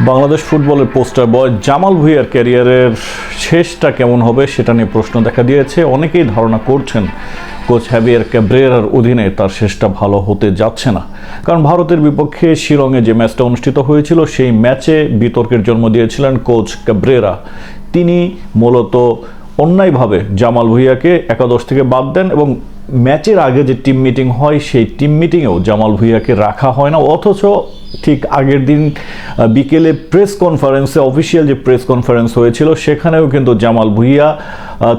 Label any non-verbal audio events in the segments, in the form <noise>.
বাংলাদেশ ফুটবলের পোস্টার বয় জামাল ভুঁইয়ার ক্যারিয়ারের শেষটা কেমন হবে সেটা নিয়ে প্রশ্ন দেখা দিয়েছে। অনেকেই ধারণা করছেন কোচ হ্যাভিয়ার ক্যাব্রেরার অধীনে তার শেষটা ভালো হতে যাচ্ছে না। কারণ ভারতের বিপক্ষে শিলংয়ে যে ম্যাচটা অনুষ্ঠিত হয়েছিল, সেই ম্যাচে বিতর্কের জন্ম দিয়েছিলেন কোচ ক্যাব্রেরা। তিনি মূলত অন্যায়ভাবে জামাল ভুঁইয়াকে একাদশ থেকে বাদ দেন এবং ম্যাচের আগে যে টিম মিটিং হয়, সেই টিম মিটিংয়েও জামাল ভুঁইয়াকে রাখা হয় না। অথচ ঠিক আগের দিন বিকেলে প্রেস কনফারেন্সে, অফিসিয়াল যে প্রেস কনফারেন্স হয়েছিল, সেখানেও কিন্তু জামাল ভুইয়া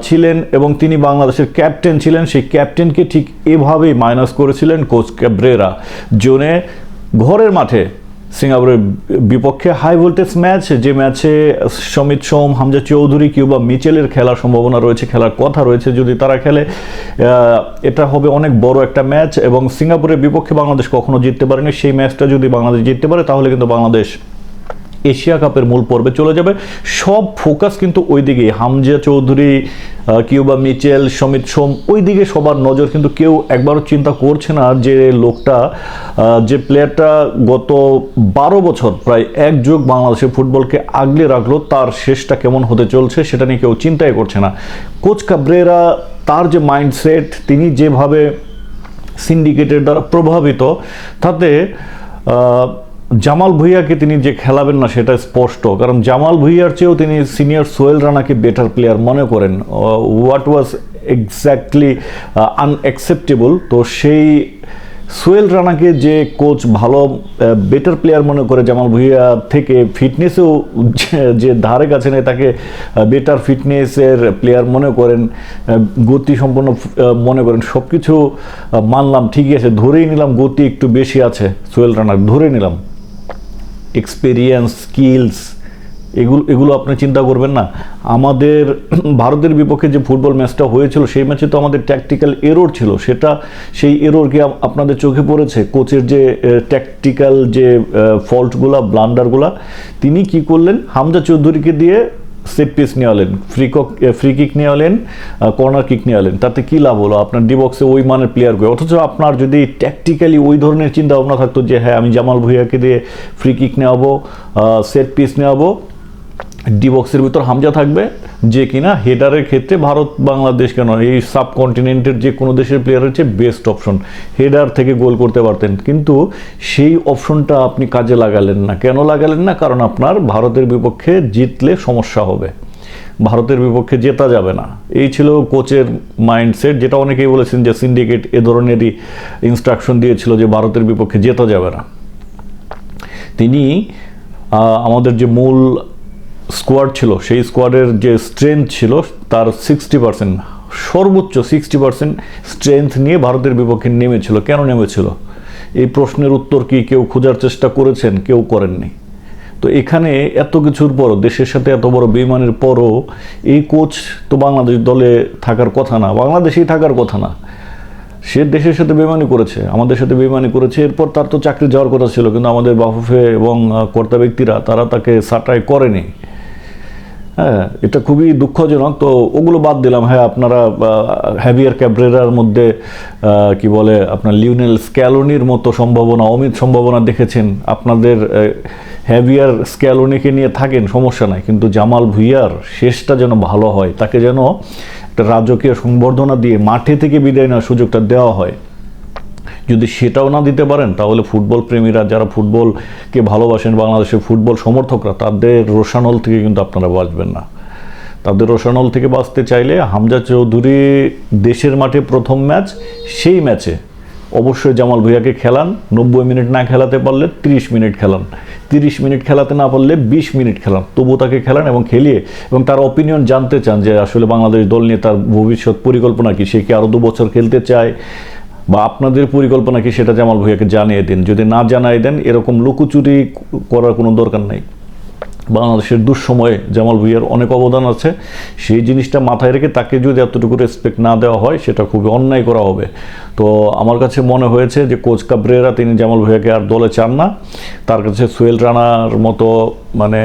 ছিলেন এবং তিনি বাংলাদেশের ক্যাপ্টেন ছিলেন। সেই ক্যাপ্টেনকে ঠিক এভাবেই মাইনাস করেছিলেন কোচ ক্যাব্রেরা। জোনে ঘরের মাঠে সিঙ্গাপুরের বিপক্ষে হাই ভোল্টেজ ম্যাচ যে ম্যাচে সমিত সোম, হামজা চৌধুরী কিংবা মিচেলের খেলার সম্ভাবনা রয়েছে, খেলার কথা রয়েছে, যদি তারা খেলে এটা হবে অনেক বড় একটা ম্যাচ এবং সিঙ্গাপুরের বিপক্ষে বাংলাদেশ কখনো জিততে পারেনি। সেই ম্যাচটা যদি বাংলাদেশ জিততে পারে, তাহলে কিন্তু বাংলাদেশ এশিয়া কাপের মূল পর্বে চলে যাবে। সব ফোকাস কিন্তু ওই দিকে হামজা চৌধুরী কিউবা মিচেল, সমিত সোম ওই দিকে সবার নজর। কিন্তু কেউ একবারও চিন্তা করছে না যে লোকটা যে প্লেয়ারটা গত বারো বছর প্রায় এক যুগ বাংলাদেশের ফুটবলকে আগলে রাখল, তার শেষটা কেমন হতে চলছে সেটা নিয়ে কেউ চিন্তাই করছে না। কোচ কাব্রেরা তার যে মাইন্ডসেট তিনি যেভাবে সিন্ডিকেটের দ্বারা প্রভাবিত, তাতে জামাল ভুইয়াকে তিনি যে খেলাবেন না সেটা স্পষ্ট, কারণ জামাল ভুইয়ার চেয়েও তিনি সিনিয়র সোহেল রানাকে বেটার প্লেয়ার মনে করেন। হোয়াট ওয়াজ এক্স্যাক্টলি আনঅ্যাকসেপ্টেবল তো সেই সোহেল রানাকে যে কোচ ভালো বেটার প্লেয়ার মনে করে জামাল ভুইয়া থেকে ফিটনেসেও যে- ধারে কাছে নেই তাকে বেটার ফিটনেসের প্লেয়ার মনে করেন গতি সম্পন্ন মনে করেন সব কিছু মানলাম, ঠিকই আছে, ধরেই নিলাম গতি একটু বেশি আছে সোহেল রানার ধরে নিলাম। এক্সপিরিয়েন্স স্কিলস এগুলো এগুলো আপনি চিন্তা করবেন না। আমাদের <clears throat> ভারতের বিপক্ষে যে ফুটবল ম্যাচটা হয়েছিল, সেই ম্যাচে তো আমাদের ট্যাকটিক্যাল এরোর ছিল। সেটা, সেই এরোরকে আপনাদের চোখে পড়েছে? কোচের যে ট্যাকটিক্যাল যে ফল্টগুলা ব্লান্ডারগুলা তিনি কি করলেন? হামজা চৌধুরীকে দিয়ে সেট পিস নিয়ে এলেন ফ্রি ফ্রি কিক নিয়ে এলেন কর্নার কিক নিয়ে এলেন তাতে কী লাভ হলো? আপনার ডিবক্সে ওই মানের প্লেয়ার করে অথচ আপনার যদি ট্যাকটিক্যালি ওই ধরনের চিন্তা ভাবনা থাকতো যে হ্যাঁ আমি জামাল ভুইয়াকে দিয়ে ফ্রি কিক নেওয়াবো সেট পিস নেওয়াবো ডি বক্সের ভিতর হামজা থাকবে, যে কিনা হেডারের ক্ষেত্রে ভারত, বাংলাদেশ কেন এই সাবকন্টিনেন্টের যে কোনো দেশের প্লেয়ার হচ্ছে বেস্ট অপশন হেডার থেকে গোল করতে পারতেন। কিন্তু সেই অপশনটা আপনি কাজে লাগালেন না। কেন লাগালেন না? কারণ আপনার ভারতের বিপক্ষে জিতলে সমস্যা হবে। ভারতের বিপক্ষে জেতা যাবে না। এই ছিল কোচের মাইন্ডসেট যেটা অনেকেই বলেছেন যে সিন্ডিকেট এ ধরনেরই ইনস্ট্রাকশন দিয়েছিল যে ভারতের বিপক্ষে জেতা যাবে না। তিনি আমাদের যে মূল স্কোয়াড ছিল, সেই স্কোয়াডের যে স্ট্রেংথ ছিল, তার সিক্সটি পার্সেন্ট সর্বোচ্চ সিক্সটি পার্সেন্ট স্ট্রেংথ নিয়ে ভারতের বিপক্ষে নেমেছিল। কেন নেমেছিল? এই প্রশ্নের উত্তর কি কেউ খোঁজার চেষ্টা করেছেন? কেউ করেননি। তো এখানে এত কিছুর পরও, দেশের সাথে এত বড় বেমানের পরও এই কোচ তো বাংলাদেশ দলে থাকার কথা না, বাংলাদেশেই থাকার কথা না। সে দেশের সাথে বেমানি করেছে, আমাদের সাথে বেমানি করেছে, এরপর তার তো চাকরি যাওয়ার কথা ছিল, কিন্তু আমাদের বাফুফে এবং কর্তা ব্যক্তিরা, তারা তাকে সাটাই করেনি। হ্যাঁ এটা খুবই দুঃখজনক। তো ওগুলো বাদ দিলাম। হ্যাঁ আপনারা হ্যাভিয়ার ক্যাব্রেরার মধ্যে কি বলে, আপনার লিওনেল স্ক্যালোনির মতো সম্ভাবনা, অমিত সম্ভাবনা দেখেছেন? আপনাদের হ্যাভিয়ার স্ক্যালোনিকে নিয়ে থাকেন, সমস্যা নাই। কিন্তু জামাল ভুইয়ার শেষটা যেন ভালো হয়, তাকে যেন একটা রাজকীয় সংবর্ধনা দিয়ে মাঠে থেকে বিদায় নেওয়ার সুযোগটা দেওয়া হয়। যদি সেটাও না দিতে পারেন, তাহলে ফুটবল প্রেমীরা যারা ফুটবলকে ভালোবাসেন, বাংলাদেশের ফুটবল সমর্থকরা, তাদের রোশানল থেকে কিন্তু আপনারা বাঁচবেন না। তাদের রোশানল থেকে বাঁচতে চাইলে হামজা চৌধুরী দেশের মাঠে প্রথম ম্যাচ, সেই ম্যাচে অবশ্যই জামাল ভুইয়াকে খেলান। নব্বই মিনিট না খেলাতে পারলে তিরিশ মিনিট খেলান। তিরিশ মিনিট খেলাতে না পারলে বিশ মিনিট খেলান। তবু তাকে খেলান এবং খেলিয়ে এবং তার অপিনিয়ন জানতে চান যে আসলে বাংলাদেশ দল নিয়ে তার ভবিষ্যৎ পরিকল্পনা কি? সে কি আরও দু বছর খেলতে চায়? বা আপনাদের পরিকল্পনা কি সেটা জামাল ভুইয়াকে জানিয়ে দিন। যদি না জানাই দেন, এরকম লুকোচুরি করার কোনো দরকার নেই। বাংলাদেশের দুঃসময়ে জামাল ভুইয়ার অনেক অবদান আছে। সেই জিনিসটা মাথায় রেখে তাকে যদি এতটুকু রেসপেক্ট না দেওয়া হয়, সেটা খুবই অন্যায় করা হবে। তো আমার কাছে মনে হয়েছে যে কোচ কাবরেরা, তিনি জামাল ভুইয়াকে আর দলে চান না। তার কাছে সোহেল রানার মতো মানে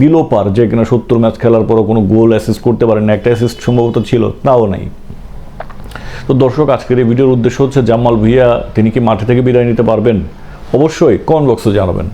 বিলোপার যে কিনা সত্তর ম্যাচ খেলার পরও কোনো গোল অ্যাসিস্ট করতে পারেন একটা অ্যাসিস্ট সম্ভবত ছিল, তাও নাই। তো দর্শক, আজকের এই ভিডিওর উদ্দেশ্য হচ্ছে জামাল ভুইয়া, তিনি কি মাঠে থেকে বিদায় নিতে পারবেন? অবশ্যই কমেন্ট বক্সে জানাবেন।